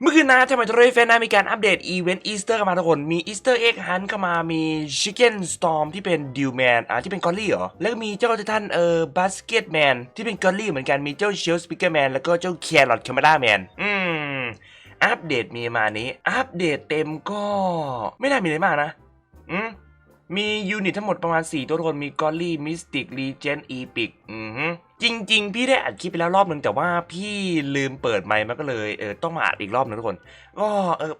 เมื่อคืนนะทำไมทรอยแฟนนะมีการอัปเดตอีเวนต์อีสเตอร์เข้ามาทุกคน มีอีสเตอร์เอ็กฮันเข้ามา มีชิคเก้นสตอมที่เป็นดิวแมนอ่าที่เป็นกอลลี่เหรอ แล้วก็มีเจ้าท่านเอ่อบาสเกตแมนที่เป็นกอลลี่เหมือนกัน มีเจ้าเชลสปิเกอร์แมนแล้วก็เจ้าแครอทคาเมล่าแมน อืม อัปเดตมีมานี้ อัปเดตเต็มก็ ไม่น่ามีอะไรมากนะ อืม มียูนิตทั้งหมดประมาณ 4 ตัวทุกคน มีกอลลี่ มิสติกรีเจนอีพิก อือฮึ จริง ๆ พี่ได้อัดคลิปไปแล้วรอบนึงแต่ว่าพี่ลืมเปิดไมค์มันก็เลยเออต้องมาอัดอีกรอบนึงทุกคน ก็เออ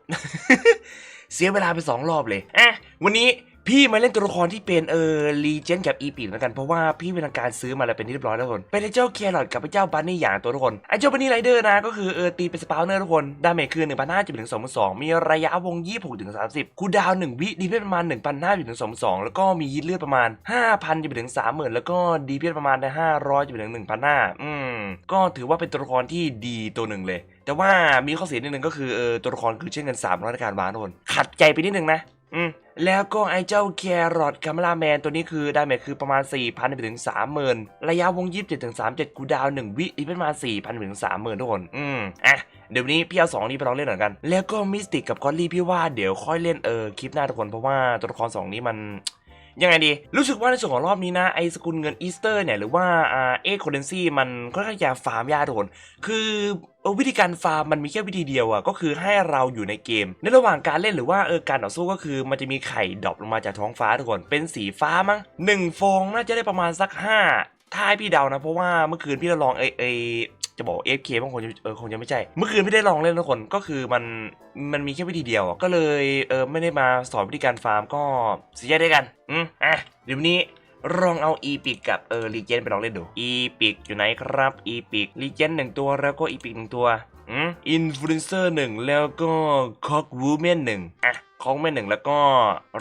เสียเวลาไปสองรอบเลยอะวันนี้ พี่มาเล่นตัวละครที่เป็นเออรีเจนกับอีปีแล้วกันเพราะว่าพี่เป็นทางการซื้อมาแล้วเป็นที่เรียบร้อยแล้วทุกคนเป็นไอ้เจ้าแครอทกับไอ้เจ้าบันนี่อย่างตัวทุกคนไอ้เจ้าบันนี่ไรเดอร์นะก็คือเออตีเป็นสปาวเนอร์ทุกคนดาเมจคือ1 5 0 0ถึง2,200มีระยะวง 26ถึง30คูดาว1วิดีเพประมาณ1,500ถึง2,200แล้วก็มียิดเลือดประมาณ 5,000จะไปถึง30,000แล้วก็ดีเพประมาณได้500จะไปถึง1,500อืมก็ถือว่าเป็นตัวละครที่ดีตัวหนึ่งเลย แต่ว่ามีข้อเสียนิดนึงก็คือเออตัวละครคือใช้เงิน300ในการวางทุกคนขัดใจไปนิดนึงนะอืม แล้วก็ไอ้เจ้าแครอทคัมลาแมนตัวนี้คือดาเมจคือประมาณ 4,000ไปถึง 30,000 ระยะวง 27ถึง37 กูดาว 1 วิอีกประมาณ 4,000ไปถึง 30,000 ทุกคน อืม อะ เดี๋ยวนี้พี่เอาสองนี้ไปลองเล่นหน่อยกัน แล้วก็มิสติกกับกอลลี่พี่ว่าเดี๋ยวค่อยเล่นเออคลิปหน้าทุกคนเพราะว่าตัวละครสองนี้มัน ยังไงดี รู้สึกว่าในส่วนของรอบนี้นะ ไอ้สกุลเงินอีสเตอร์เนี่ย หรือว่าอ่าเอ็กโคเดนซี่มันค่อนข้างจะฟาร์มยากทุกคน คือวิธีการฟาร์มมันมีแค่วิธีเดียวอะก็คือให้เราอยู่ในเกม ในระหว่างการเล่นหรือว่าเออการต่อสู้ก็คือมันจะมีไข่ดรอปลงมาจากท้องฟ้าทุกคน เป็นสีฟ้ามั้งหนึ่งฟองน่าจะได้ประมาณสักห้าถ้าให้พี่เดานะ เพราะว่าเมื่อคืนพี่ได้ลองเอเอ จะบอกเอฟเคบางคนจะเออคงจะไม่ใช่ เมื่อคืนพี่ได้ลองเล่นทุกคนก็คือมันมันมีแค่วิธีเดียวก็เลยเออไม่ได้มาสอนวิธีการฟาร์มก็เสียใจด้วยกันอืมอะเดี๋ยววันนี้ลองเอาอีพิกกับเออรีเจนไปลองเล่นดูอีพิกอยู่ไหนครับอีพิกรีเจนหนึ่งตัวแล้วก็อีพิกหนึ่งตัวอืมอินฟลูเอนเซอร์หนึ่งแล้วก็คอกวูแมนหนึ่งอะคอกแมนหนึ่งแล้วก็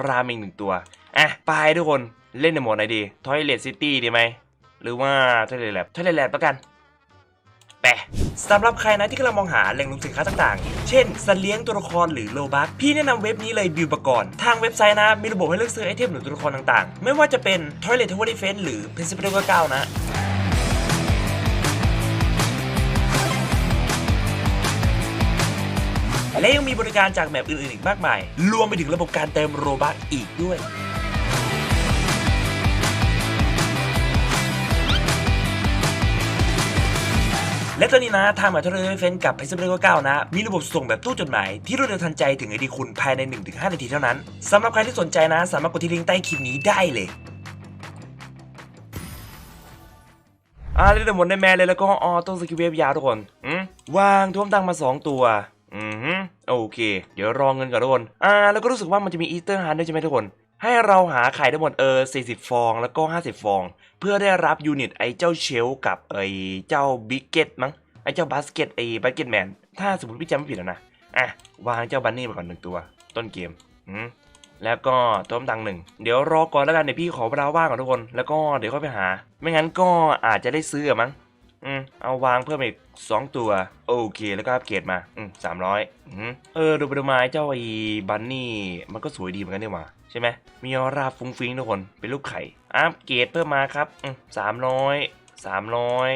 ราเมงหนึ่งตัวอะไปทุกคนเล่นในโหมดไหนดีทอยเลทซิตี้ดีไหมหรือว่าทอยเลทแลบทอยเลทแลบแล้วกัน แปสำหรับใครนะที่กำลังมองหาแหล่งรวมสินค้าต่างๆ เช่นสัตว์เลี้ยงตัวละครหรือโลบักพี่แนะนำเว็บนี้เลยบิวปกรณ์ทางเว็บไซต์นะ มีระบบให้เลือกซื้อไอเทมหรือตัวละครต่างๆ ไม่ว่าจะเป็น Toilet Tower Defense หรือ p r i n c i p l e 9นะและยังมีบริการจากแมปอื่นๆอีกมากมาย รวมไปถึงระบบการเติมโรบักอีกด้วย และตอนนี้นะทางหมาวิทยาลัยเฟนกับเพชรบุรีเก้านะ มีระบบส่งแบบตู้จดหมาย ที่รวดเร็วทันใจถึงไอดีคุณภายใน 1-5 นาทีเท่านั้นสำหรับใครที่สนใจนะ สามารถกดที่ลิงก์ใต้คลิปนี้ได้เลยอ่าเล่นหมดในแมนเลยแล้วก็ออโต้สกิลเวฟยาวทุกคนอืมวางท่วมตังมา 2 ตัว อือโอเค เดี๋ยวรองเงินก่อนทุกคน อ่า แล้วก็รู้สึกว่ามันจะมีอีสเตอร์ฮันด้วยใช่ไหมทุกคน ให้เราหาไข่ทั้งหมดเออ 40 ฟองแล้วก็ 50 ฟอง เพื่อได้รับยูนิตไอ้เจ้าเชลกับไอ้เจ้าบิ๊กเก็ตมั้งไอ้เจ้าบาสเกตไอ้บาสเกตแมน ถ้าสมมติพี่จำไม่ผิดแล้วนะอะ วางเจ้าบันนี่มาก่อนหนึ่งตัว ต้นเกมอืมแล้วก็ต้มตังหนึ่ง เดี๋ยวรอก่อนแล้วกันเดี๋ยวพี่ขอเวลาว่างก่อนทุกคน แล้วก็เดี๋ยวค่อยไปหา ไม่งั้นก็อาจจะได้ซื้อมั้งอืมเอาวางเพิ่มอีกสองตัว โอเคแล้วก็อัปเกรดมา อืมสามร้อยอืมเออดูไปดูมาไอ้เจ้าไอ้บันนี่มันก็สวยดีเหมือนกันนี่หว่า ใช่ไหมมีออร่าฟุ้งฟิ้งทุกคนเป็นลูกไข่อัปเกรดเพิ่มมาครับอืมสามร้อยสามร้อย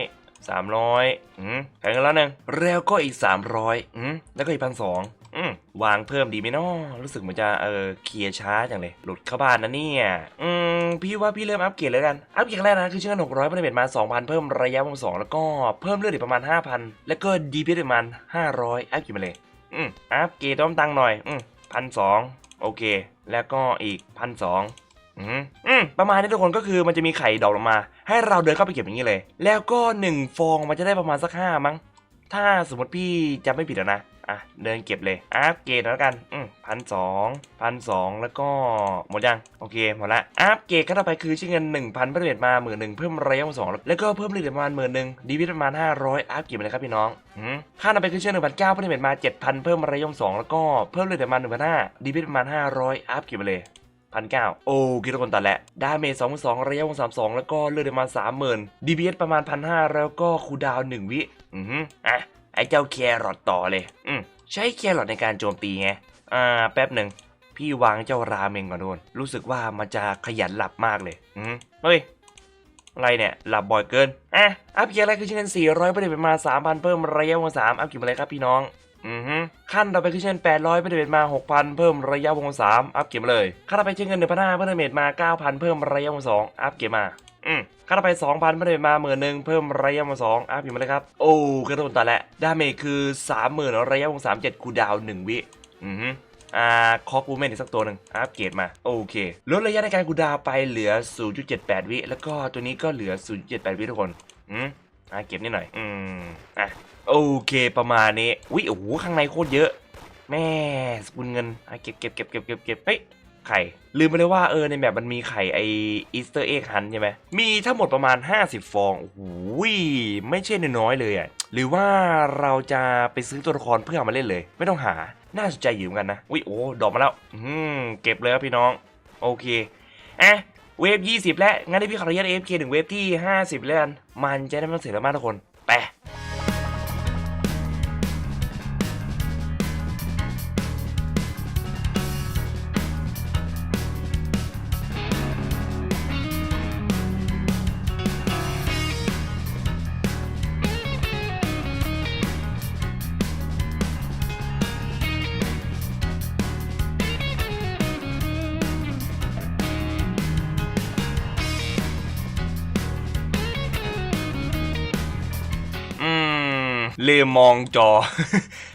สามร้อยอืมแพงกันแล้วหนึ่งแล้วก็อีกสามร้อยอืมแล้วก็อีกพันสองอืมวางเพิ่มดีไหมนาะรู้สึกเหมือนจะเออเคลียร์ช้าจังเลย หลุดเข้าบ้านนะเนี่ยอืมพี่ว่าพี่เริ่มอัปเกรดแล้วกัน อัปเกรดแรกนะคือเชื่อหกร้อยเพิ่มเบ็ดมาสองพันเพิ่มระยะวงสองแล้วก็เพิ่มเลือดอีกประมาณห้าพันแล้วก็ดีพีประมาณห้าร้อยอัพกี่มาเลยอืมอัพเกรดต้อมตังหน่อยอืมพันสอง โอเค แล้วก็อีกพันสองอืมประมาณนี้ทุกคนก็คือมันจะมีไข่ดอกลงมา ให้เราเดินเข้าไปเก็บอย่างนี้เลย แล้วก็หนึ่งฟองมันจะได้ประมาณสักห้ามั้ง ถ้าสมมติพี่จะไม่ผิดนะ อะเดินเก็บเลยอัพเกรดแล้วกันอืมพันสองพันสองแล้วก็หมดยังโอเคหมดละอัพเกรดขั้นต่อไปคือใช้เงินหนึ่งพันเพิ่มเรทมาหมื่นหนึ่งเพิ่มระยะวงสองแล้วก็เพิ่มเรทประมาณหมื่นหนึ่งดีวิทประมาณห้าร้อยอัพเกรดไปเลยครับพี่น้องอืมค่าต่อไปคือชื่อหนึ่งพันเก้าเพิ่มเรทมาเจ็ดพันเพิ่มระยะวงสองแล้วก็เพิ่มเรทประมาณหนึ่งพันห้าดีวิทประมาณห้าร้อยอัพเกรดไปเลยพันเก้าโอ้คิดทุกคนตัดแล้วดาเมจสองสองระยะวงสามสองแล้วก็เลือดประมาณสามหมื่นดีพีเอสประมาณพันห้าแล้วก็คูดาวหนึ่งวิ อือฮึอะ ไอ้เจ้าแครอทต่อเลย อืมใช้แครอทในการโจมตีไง อ่า แป๊บหนึ่ง พี่วางเจ้าราเมงก่อนโดน รู้สึกว่ามันจะขยันหลับมากเลย อืมเฮ้ย อะไรเนี่ย หลับบ่อยเกิน อะ อัพเกียร์อะไรคือชิ้นเงิน400 ประเดี๋ยวเป็นมา 3,000 เพิ่มระยะวง 3 อัพกี่มาเลยครับพี่น้องอือฮึขั้นต่อไปคือเช่น 800เป็นเดเมจมา 6,000 เพิ่มระยะวง 3 อัพเก็บมาเลย ขั้นต่อไปเช่นเงิน1,500เพิ่มเดเมจมา 9,000 เพิ่มระยะวง 2 อัพเก็บมา อืมขั้นต่อไป 2,000เพิ่มเดเมาหมื่นหนึ่งเพิ่มระยะวง2อัพเก็บมาเลยครับ โอ้กระโดดตัดแล้วดาเมจคือ 30,000ระยะวง3 7 คูดาวน์1วิอือฮึอ่าคอปูเมนอีกสักตัวหนึ่งอัพเกรดมา โอเค ลดระยะในการคูดาวไปเหลือ 0.78 วิ แล้วก็ตัวนี้ก็เหลือ 0.78 วิทุกคน อืมอ่าเก็บนิดหน่อย อืม อะ โอเคประมาณนี้วิโอ้โห ข้างในโคตรเยอะ แม่สกุลเงินอะเก็บเก็บเก็บเก็บเก็บเก็บเฮ้ย ไข่ ลืมไปเลยว่าเออในแบบมันมีไข่ไออีสเตอร์เอ็กฮันใช่ไหมมีทั้งหมดประมาณ 50 ฟองโอ้โหไม่ใช่น้อยเลยอะหรือว่าเราจะไปซื้อตัวละครเพื่อเอามาเล่นเลย ไม่ต้องหาน่าสนใจอยู่เหมือนกันนะวิโอ้ดอกมาแล้วอืมเก็บเลยครับพี่น้องโอเคอะเวฟ 20 แล้วงั้นให้พี่ขออนุญาต AFK ถึงเวฟที่ 50 แล้วกันมันจะได้ไม่ต้องเสียแล้วมากทุกคนไป มลืมมองจอ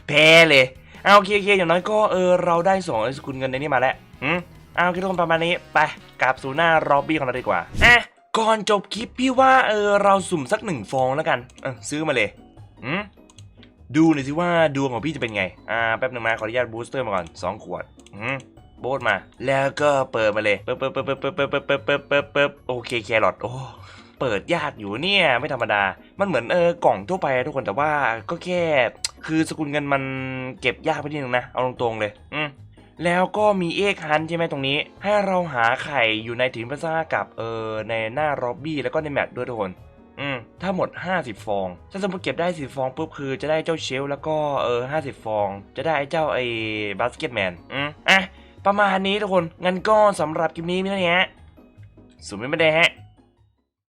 แพ้เลยเอาโอเคโอเคอย่างน้อยก็เออเราได้สองสกุลเงินในนี้มาแล้วอืมเอาโอเคทุกคนประมาณนี้ไปกลับสู่หน้ารอบบี้ของเราดีกว่าอะก่อนจบคลิปพี่ว่าเออเราสุ่มสักหนึ่งฟองแล้วกันเออซื้อมาเลยอืมดูหน่อยสิว่าดวงของพี่จะเป็นไง อ่าแป๊บหนึงมาขออนุญาตบูสเตอร์มาก่อนสองขวดอืมโบสมา แล้วก็เปิดมาเลยเปิดเปิดเปิดเปิดเปิดเปิดเปิดเปิดเปิดเปิดเปิดโอเคแครอทโอ้ เปิดยากอยู่เนี่ยไม่ธรรมดา มันเหมือนเออกล่องทั่วไปทุกคนแต่ว่าก็แค่ คือสกุลเงินมันเก็บยากไปนิดนึงนะ เอาตรงๆเลย อืมแล้วก็มีเอกฮันใช่ไหมตรงนี้ ให้เราหาไข่อยู่ในถิ่นพิซซ่ากับเออในหน้าร็อบบี้แล้วก็ในแมปด้วยทุกคนอืมถ้าหมด 50 ฟอง ถ้าสมมติเก็บได้10ฟองปุ๊บคือจะได้เจ้าเชลแล้วก็เออ50 ฟอง จะได้เจ้าไอ้บาสเกตแมนอืมอะประมาณนี้ทุกคนงั้นก็สำหรับคลิปนี้มีเท่านี้ฮะสุดไม่ได้ฮะ